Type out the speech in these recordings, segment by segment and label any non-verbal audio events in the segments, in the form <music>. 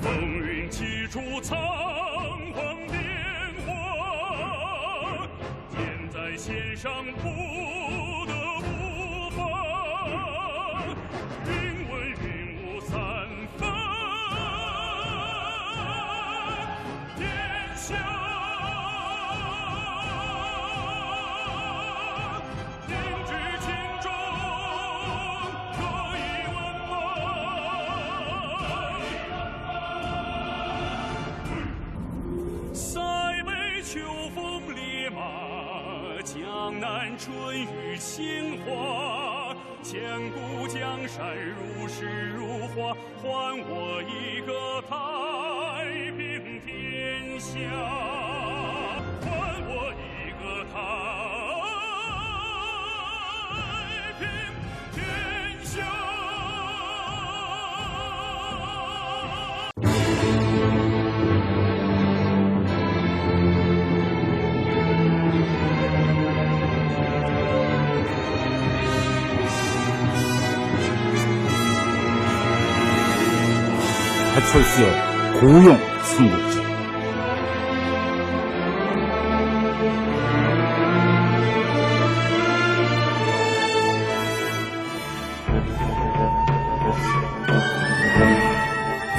风云起处苍黄变化，箭在弦上不春雨杏花。千古江山如诗如画，还我一个太平天下， 철수의 고용 삼국지.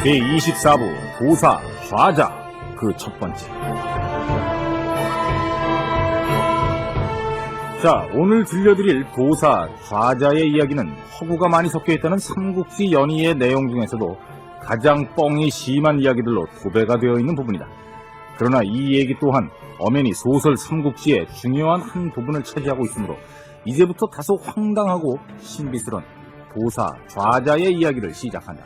제24부 도사 좌자 그 첫 번째. 자 오늘 들려드릴 도사 좌자의 이야기는 허구가 많이 섞여있다는 삼국지 연의의 내용 중에서도 가장 뻥이 심한 이야기들로 도배가 되어 있는 부분이다. 그러나 이 얘기 또한 엄연히 소설 삼국지의 중요한 한 부분을 차지하고 있으므로 이제부터 다소 황당하고 신비스런 도사 좌자의 이야기를 시작한다.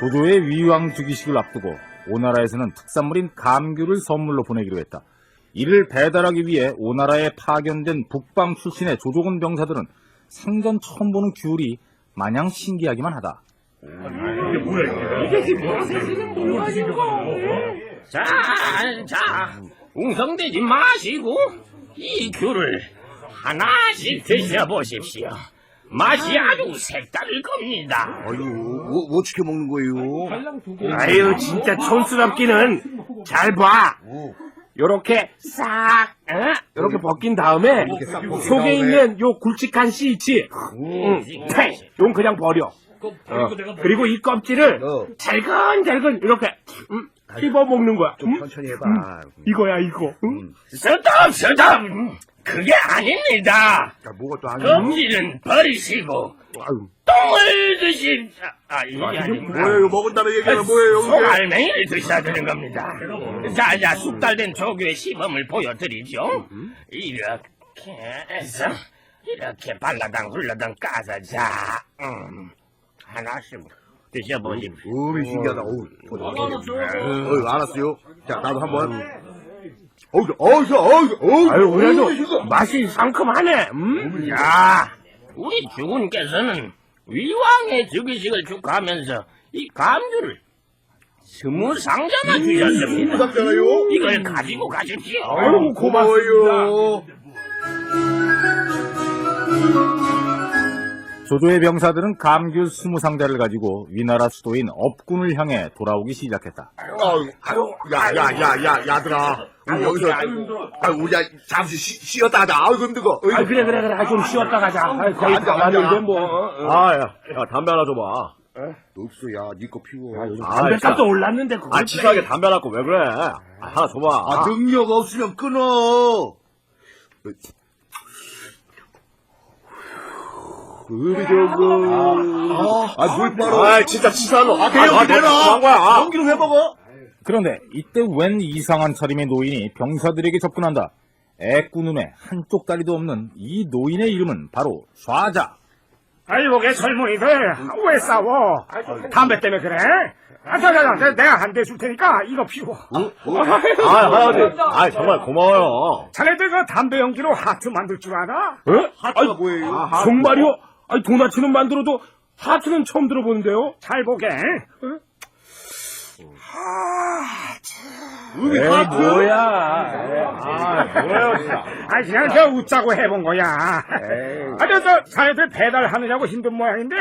조조의 위왕 즉위식을 앞두고 오나라에서는 특산물인 감귤을 선물로 보내기로 했다. 이를 배달하기 위해 오나라에 파견된 북방 출신의 조조군 병사들은 생전 처음 보는 귤이 마냥 신기하기만 하다. 자, 자, 웅성대지 마시고 이 귤을 하나씩 드셔보십시오. 맛이 아주 색다를 겁니다. 아유, 뭐, 뭐 어떻게 먹는 거예요? 아유, 진짜 촌스럽기는 잘 봐. 어. 요렇게 싹, 어? 요렇게 벗긴 다음에 속에 다음에. 있는 요 굵직한 씨 있지? 응, 퇴! 용 그냥 버려. 어, 그리고 이 껍질을 어. 잘근잘근 이렇게 음, 씹어 먹는 거야. 좀 음? 천천히 해봐. 이거야 이거. 응? 스톱 스톱. 그게 아닙니다. 자, 뭐가 또 아니야? 껍질은 버리시고 아유, 똥을 드십시오. 아 이게 아닙니다. 뭐예요? 먹은다는 얘기는 뭐예요? 이게? 소갈맹이를 드셔야 되는 겁니다. 자, 자, 숙달된 조교의 시범을 보여드리죠. 이렇게 해서 이렇게 발라당 훌라당 까서 자, 음, 하나씩 드셔보십시오. 신기하다. 어우, 어, 알았어요. 자, 나도 한번. 어우, 어우, 어우, 어우. 아유, 어우, 그래도 이거. 맛이 상큼하네. 음? 야, 우리 주군께서는 위왕의 즉위식을 축하하면서 이 감귤을 스무 상자나 주셨습니다. 무섭잖아요. 이걸 가지고 가십시오. 아유, 고마워요. 조조의 병사들은 감귤 20상자를 가지고 위나라 수도인 업군을 향해 돌아오기 시작했다. 아유, 아유, 야, 야, 야, 야, 야들아. 우리 여기서, 아유, 우리 야, 잠시 쉬, 쉬었다 하자. 아유, 그럼 뜨거. 아, 그래, 그래, 그래. 아, 좀 쉬었다 가자. 아, 거의 앉아, 다 앉아. 왔는데, 뭐. 어, 어. 아, 야, 야, 담배 하나 줘봐. 없어, 야, 니거 피워. 아, 담배값도 올랐는데, 그걸 아, 치사하게 담배 하나 고왜 그래? 아, 하나 줘봐. 아, 능력 없으면 끊어. 음이 좋은 거. 아, 물 빨아. 아, 진짜 치사한 놈. 아, 대형 아, 너 내놔. 치사한 거야. 아. 연기를 왜 먹어? 그런데 이때 웬 이상한 차림의 노인이 병사들에게 접근한다. 애꾸 눈에 한쪽 다리도 없는 이 노인의 이름은 바로 좌자. 아이고게 젊은이들 왜 싸워? 담배 때문에 그래? 아, 자, 자, 자, 내가 한 대 줄 테니까 이거 피워. 아, 할아버지. 아, 정말 고마워요. 자네들 그 담배 연기로 하트 만들 줄 알아? 어? 하트가 뭐예요? 정말요? 아니, 도나츠는 만들어도 하트는 처음 들어보는데요? 잘 보게. 음이 에이, 하트. 뭐야. 아, 진짜. 아 그냥 저 웃자고 해본 거야. 아저 저 자네들 배달하느냐고 힘든 모양인데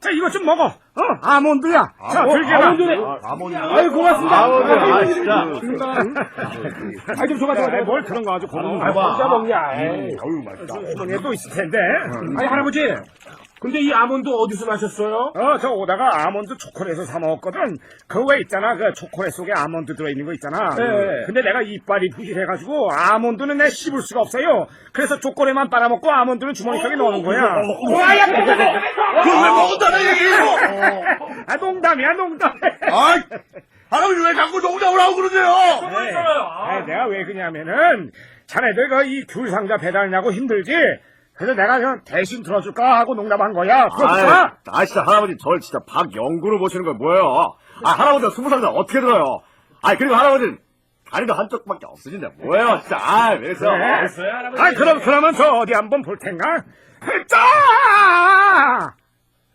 자 이것 좀 먹어. 어 아몬드야. 자 들겨라. 아몬드. 아이 고맙습니다. 아몬드, 아, 진짜. 아 좀 줘봐 줘봐. 뭘 그런 거 아주 고마워. 아, 혼자 먹냐. 에이. 아유, 맛있다. 주머니에 또 있을 텐데. 아니 할아버지 근데 이 아몬드 어디서 나셨어요? 어, 저 오다가 아몬드 초콜릿을 사 먹었거든. 그 왜 있잖아. 그 초콜릿 속에 아몬드 들어있는 거 있잖아. 네. 근데 내가 이빨이 부실해가지고 아몬드는 내 씹을 수가 없어요. 그래서 초콜릿만 빨아먹고 아몬드는 주머니 속에 넣는 거야. 와야 그왜 먹었다는 얘기예요? 아, 농담이야, 농담. 아이, 할아버지 왜 자꾸 농담을 하고 그러세요? 아, 내가 왜 그러냐면은 자네들 그 이 귤 상자 배달냐고 힘들지. 그래서 내가 그냥 대신 들어줄까 하고 농담한 거야. 아, 그렇구나. 아, 진짜 할아버지 저를 진짜 박영구로 보시는 거 뭐예요? 아, 할아버지가 스무 살인데 어떻게 들어요? 아, 그리고 할아버지는 다리도 한쪽밖에 없으신데 뭐예요, 진짜. 아, 왜 그래요? 네. 아, 그럼 그러면 저 어디 한번 볼 텐가? 짜!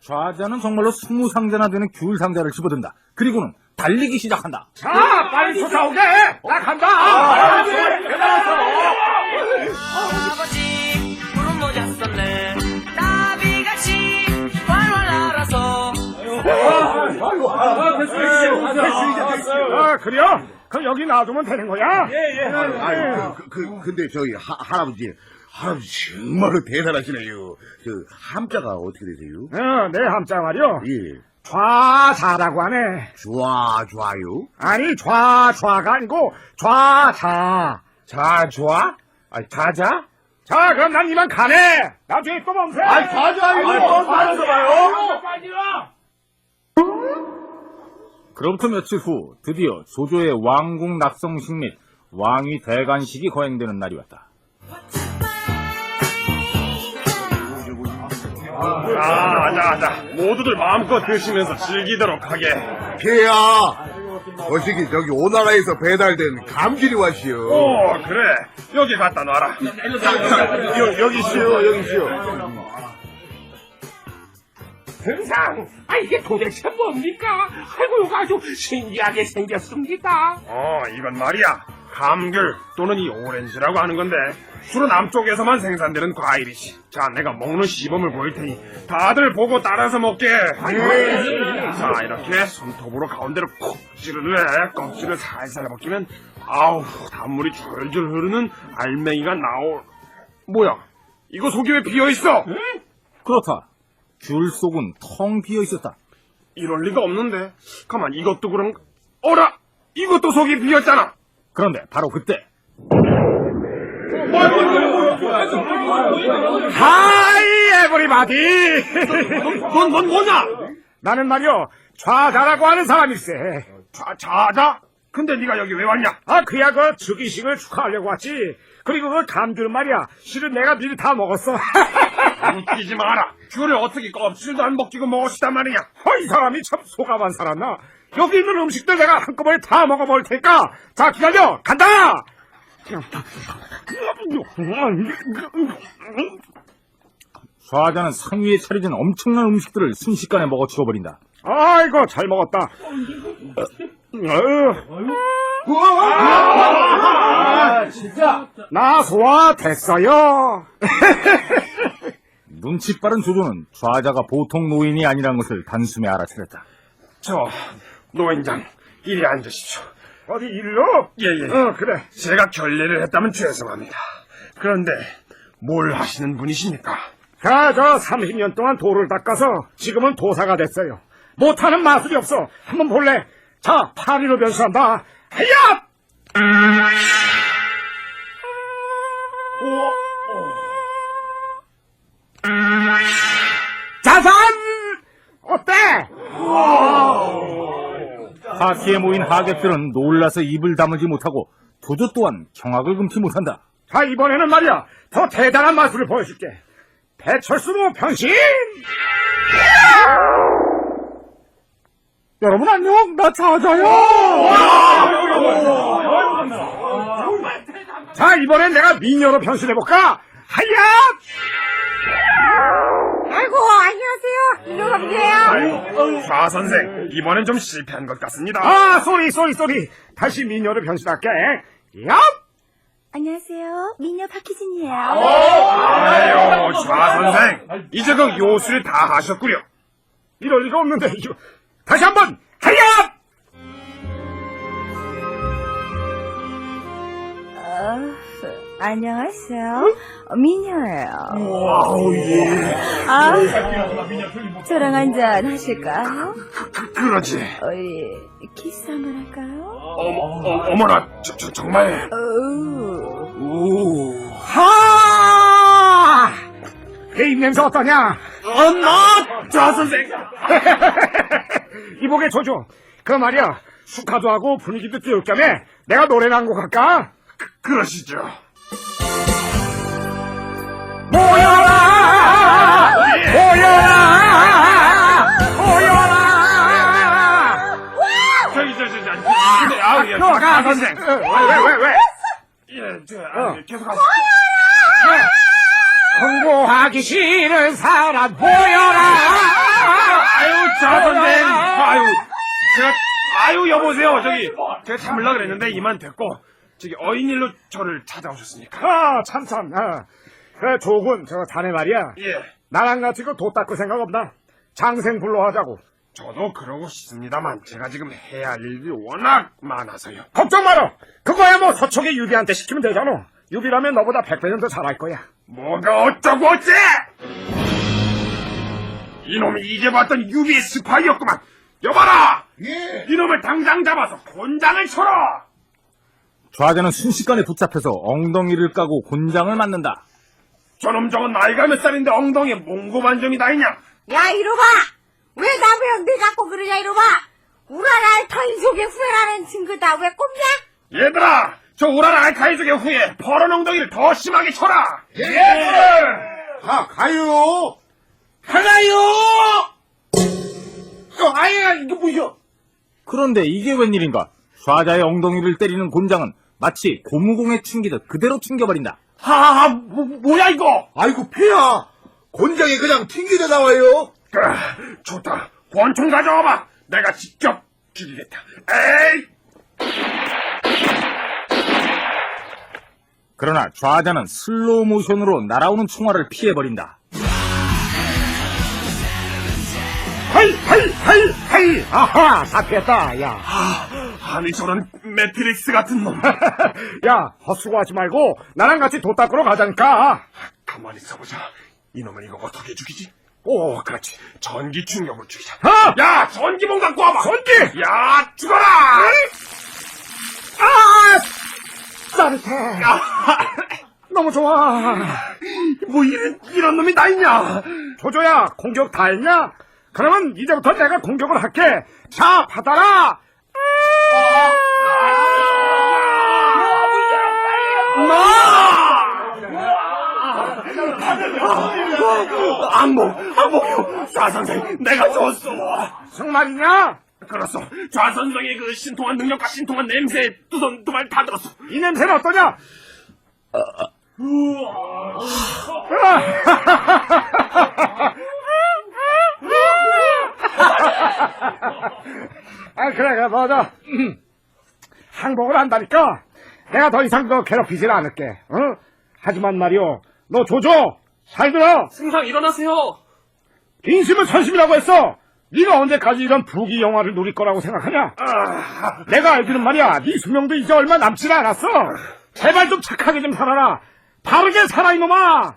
좌자는 정말로 스무 상자나 되는 귤 상자를 집어든다. 그리고는 달리기 시작한다. 자, 빨리 쫓아오게! 나 간다! 아버지 아, 그래요? 그럼 여기 놔두면 되는 거야? 아이, 그, 그, 근데 저기, 하, 할아버지. 할아버지 정말로 대단하시네요. 저, 함자가 어떻게 되세요? 어, 내 함자 말이요. 예. 좌자라고 하네. 좋아, 좋아요. 아니, 좌좌가 아니고 좌자. 자좌? 아니 자자? 자, 그럼 난 이만 가네. 나중에 또 멈춰. 아이, 과자요. 말해서 봐요. 그로부터 며칠 후 드디어 조조의 왕궁 낙성식 및 왕위 대관식이 거행되는 날이 왔다. 아, 아자, 아자. 모두들 마음껏 드시면서 즐기도록 하게. 걔야. 거시기 저기 오나라에서 배달된 감귤이 왔시오. 오, 그래. 여기 갖다 놔라. 여, 여기 있어요, 여기 있어요. 등상 아 이게 도대체 뭡니까? 아이고 이거 아주 신기하게 생겼습니다 어, 이건 말이야. 감귤 또는 이 오렌지라고 하는 건데 주로 남쪽에서만 생산되는 과일이지. 자, 내가 먹는 시범을 보일 테니 다들 보고 따라서 먹게. 자, 이렇게 손톱으로 가운데로 콕 찌른 후에 껍질을 살살 벗기면 아우 단물이 줄줄 흐르는 알맹이가 나올. 뭐야? 이거 속이 왜 비어 있어? 그렇다. 귤 속은 텅 비어 있었다. 이럴 리가 없는데. 가만, 이것도 그런. 어라, 이것도 속이 비었잖아. 그런데 바로 그때 하이, 에브리바디. 넌, 넌 뭐냐? 나는 말이요, 좌자라고 하는 사람일세. 자, 자자? 근데 네가 여기 왜 왔냐? 아, 그야 그 즉위식을 축하하려고 왔지. 그리고 그 감귤 말이야. 실은 내가 미리 다 먹었어. <laughs> 웃기지 마라. 귤을 어떻게 껍질도 안 벗기고 먹었단 말이냐? 어, 이 사람이 참 소감한 살았나? 여기 있는 음식들 내가 한꺼번에 다 먹어볼 테니까. 자, 기다려! 간다! 좌자는 상위에 차려진 엄청난 음식들을 순식간에 먹어 치워버린다. 아이고, 잘 먹었다. 나 소화 됐어요. 눈치 빠른 조조는 좌자가 보통 노인이 아니라는 것을 단숨에 알아차렸다. 저, 노인장, 이리 앉으십시오. 어디 일로? 예, 예. 어, 그래. 제가 결례를 했다면 죄송합니다. 그런데, 뭘 하시는 분이십니까? 자, 저 30년 동안 돌을 닦아서 지금은 도사가 됐어요. 못하는 마술이 없어. 한번 볼래? 자, 파리로 변수한다. 하야! 짜잔! 어때? 파티에 모인 하객들은 놀라서 입을 다물지 못하고 조조 또한 경악을 금치 못한다. 자, 이번에는 말이야. 더 대단한 마술을 보여줄게. 배철수로 변신! 여러분 안녕, 나 자자요! 자, 이번엔 내가 미녀로 변신해볼까? 하야! 아유, 좌 선생, 이번엔 좀 실패한 것 같습니다. 아, 쏘리, 쏘리, 쏘리. 다시 미녀로 변신할게. 얍! 안녕하세요. 미녀 박희진이에요. 아유, 좌 선생, 이제 그 요술 다 하셨구려. 이럴 리가 없는데, 이거. 다시 한 번, 하야! 어, 안녕하세요. 미녀예요. 아우, 예. 아, 저랑 한잔 하실까요? 그, 그러지. 우리 키스 한번 할까요? 어머, 어, 어머나, 저, 저, 정말. 오, 오. 하! 그 입냄새 어떠냐? 엄마! 좌 선생! 이복의 조조. 그 말이야. 축하도 하고 분위기도 띄울 겸에 내가 노래나 한곡 할까? 그러시죠. 모여라! 모여라! 모여라! 저기, 저, 저, 저, 근데, 아우, 예, 좌 선생. 왜, 왜, 왜, 왜? 예, 저, 아, 예, 계속 하세요. 공부하기 싫은 사람 모여라! 아유, 좌 선생. 아유, 제가, 아유, 여보세요. 저기, 제가 참으려고 그랬는데, 이만 됐고, 저기, 어인일로 저를 찾아오셨으니까. 아, 참, 참. 아. 그래, 조군, 저 자네 말이야. 예. 나랑 같이 그도 닦을 생각 없나? 장생 불러 하자고. 저도 그러고 싶습니다만, 제가 지금 해야 할 일이 워낙 많아서요. 걱정 마라! 그거야 뭐 서촉의 유비한테 시키면 되잖아. 유비라면 너보다 백배 정도 잘할 거야. 뭐가 어쩌고 어째! 이놈이 이제 봤던 유비의 스파이였구만. 여봐라! 예. 이놈을 당장 잡아서 곤장을 쳐라! 좌자는 순식간에 붙잡혀서 엉덩이를 까고 곤장을 맞는다. 저놈 저건 나이가 몇 살인데 엉덩이에 몽고 반점이 다 있냐? 야, 이놈아! 왜 남의 엉덩이 갖고 그러냐, 이놈아! 우라라 터인 속에 후회라는 증거다. 왜 꼽냐? 얘들아! 저 우라라 알카이족의 후에 퍼런 엉덩이를 더 심하게 쳐라! 예! 가, 가요! 하나요! 어, 아야, 이거 뭐야? 그런데 이게 웬일인가? 좌자의 엉덩이를 때리는 곤장은 마치 고무공에 튕기듯 그대로 튕겨버린다. 하하하, 뭐, 뭐야 이거? 아이고, 폐야! 곤장이 그냥 튕기져 나와요? 아, 좋다. 권총 가져와봐. 내가 직접 죽이겠다. 에이! 그러나 좌자는 슬로우 모션으로 날아오는 총알을 피해버린다. 하이! 아하, 다 피했다, 야. 아니 저런 매트릭스 같은 놈. <laughs> 야, 헛수고하지 말고 나랑 같이 도 닦으러 가자니까. 가만히 있어보자. 이놈을 이거 어떻게 죽이지? 오, 그렇지. 전기 충격으로 죽이자. 어! 야, 전기봉 갖고 와봐. 전기! 야, 죽어라! 아! 짜릿해. 너무 좋아. 뭐 이런 이런 놈이 다 있냐? 조조야, 공격 다 했냐? 그러면 이제부터 내가 공격을 할게. 자, 받아라! 안목, 안목요. 좌선생, 내가 졌어. 정말이냐? 그렇소. 좌선생의 그 신통한 능력과 신통한 냄새에 두손 두 발 다 들었어. 이 냄새는 어떠냐? 아, 그래, 그래, 맞아. <clears throat> 항복을 한다니까. 내가 더 이상 너 괴롭히질 않을게. 응? 하지만 말이오, 너 조조, 잘 들어. 승상 일어나세요. 인심은 선심이라고 했어. 네가 언제까지 이런 부귀 영화를 누릴 거라고 생각하냐? 내가 알기는 말이야, 네 수명도 이제 얼마 남지 않았어. 제발 좀 착하게 좀 살아라. 바르게 살아 이놈아.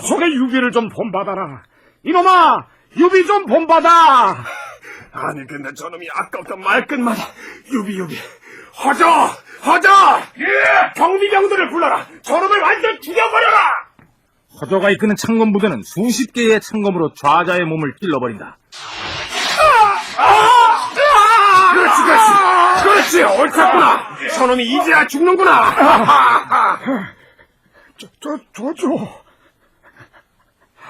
서촉의 유비를 좀 본받아라. 이놈아, 유비 좀 본받아. 아니 근데 저놈이 아까부터 말끝마다 유비 유비. 허저 허저! 예! 경비병들을 불러라. 저놈을 완전 죽여버려라! 허저가 이끄는 창검 부대는 수십 개의 창검으로 좌자의 몸을 찔러버린다. 그렇지 그렇지. 그렇지. 옳았구나. 저놈이 이제야 죽는구나. 저, 저, 조조.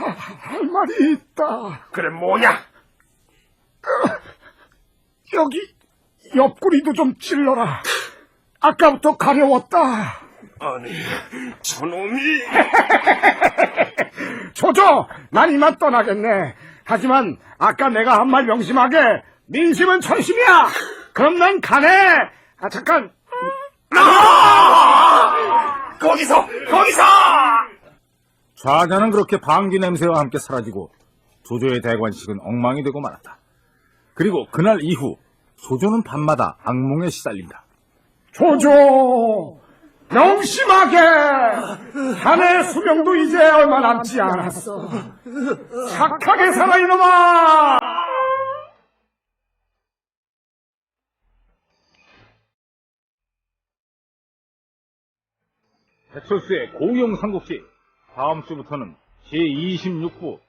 하- 할 말이 있다. 그래 뭐냐 여기 옆구리도 좀 찔러라. 아까부터 가려웠다. 아니, 저놈이. <laughs> 조조, 난 이만 떠나겠네. 하지만 아까 내가 한 말 명심하게 민심은 천심이야. 그럼 난 가네. 아 잠깐. 거기서! 거기서! 좌자는 그렇게 방귀 냄새와 함께 사라지고 조조의 대관식은 엉망이 되고 말았다. 그리고 그날 이후 조조는 밤마다 악몽에 시달린다. 조조, 명심하게. 자네 수명도 이제 얼마 남지 않았어. 착하게 살아 이놈아. 배철수의 고용 삼국시 다음 주부터는 제26부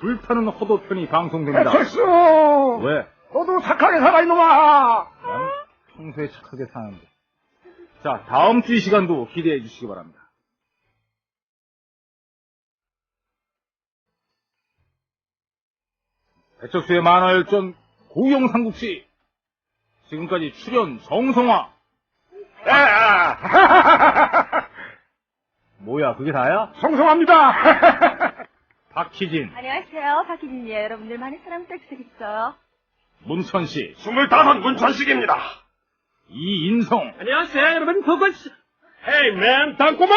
불타는 허도편이 방송됩니다. 철수, 왜? 너도 착하게 살아 이놈아. 난 평소에 착하게 사는데. 자, 다음 주 이 시간도 기대해 주시기 바랍니다. 배철수의 만화열전 삼국시 지금까지 출연 정성화 <laughs> <laughs> 뭐야 그게 다야? 성성합니다. <laughs> 박희진, 안녕하세요. 박희진이에요. 여러분들 많은 사랑 부탁드리겠어요. 문천씨, 스물다섯 문천식입니다. 이인성, 안녕하세요, 여러분. 보고스. Hey, man, 땅꼬마!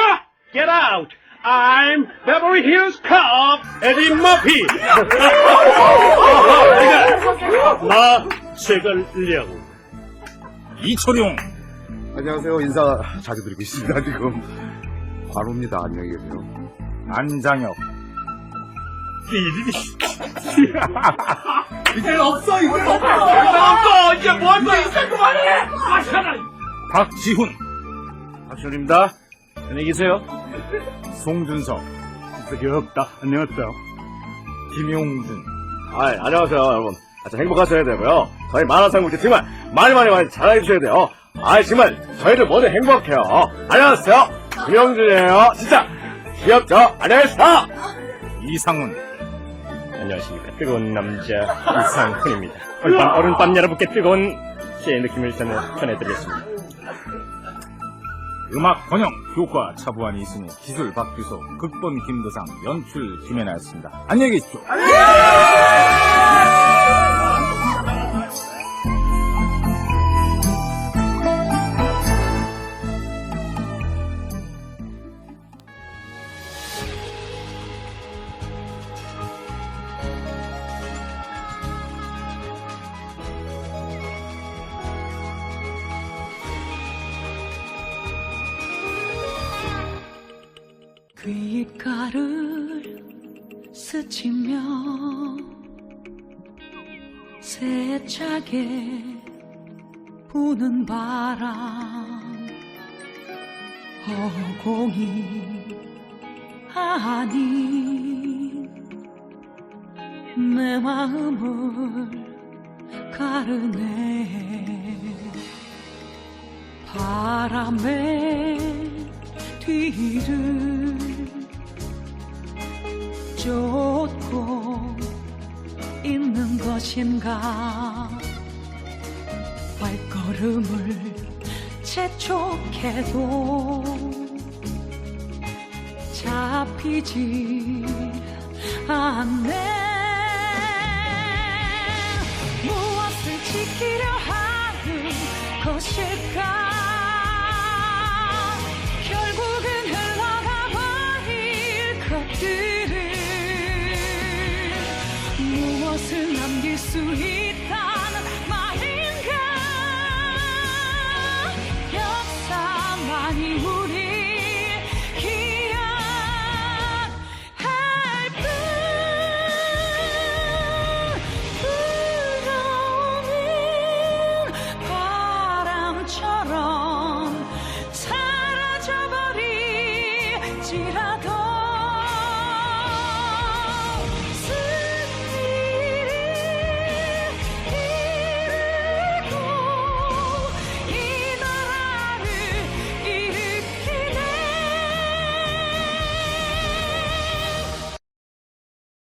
Get out! I'm Beverly Hills Cop, 에디 머피! <laughs> 나, 최걸령. 이철용, 안녕하세요. 인사 자주 드리고 있습니다. 지금 관우입니다. 안녕히 계세요. 안장혁, <laughs> 이제 뭐할 거야? 이제 그만해! 아, 차라! 박지훈, 박준입니다. 안녕히 계세요. 송준석, 그게 없다. 안녕하세요. 김용준, 아, 안녕하세요, 여러분. 아, 참 행복하셔야 되고요. 저희 만화상국제 정말 많이 많이 많이 잘해주셔야 돼요. 아, 정말 저희들 모두 행복해요. 안녕하세요. 김영준이에요. 진짜 귀엽죠? 안녕하세요. 이상훈, 안녕하십니까. 뜨거운 남자, <laughs> 이상훈입니다. 오늘 밤, 오늘 밤 여러분께 뜨거운 제 느낌을 전해, 전해드리겠습니다. 음악 번영, 효과 차부한이 있으니 기술 박규소, 극본 김도상, 연출 김혜나였습니다. 안녕히 계십시오. 귓가를 스치며 세차게 부는 바람 허공이 아닌 내 마음을 가르네. 바람에 뒤를 쫓고 있는 것인가? 발걸음을 재촉해도 잡히지 않네. 무엇을 지키려 하는 것일까 i body would